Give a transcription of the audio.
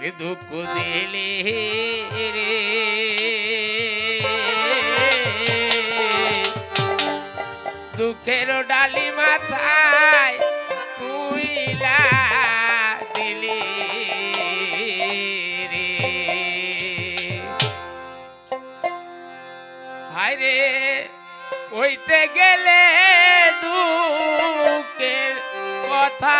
ওরে দুঃখ দিলি রে। দুঃখের ডালি মাথায় তুইলা দিলি রে। হায়রে কইতে গেলে দুঃখের কথা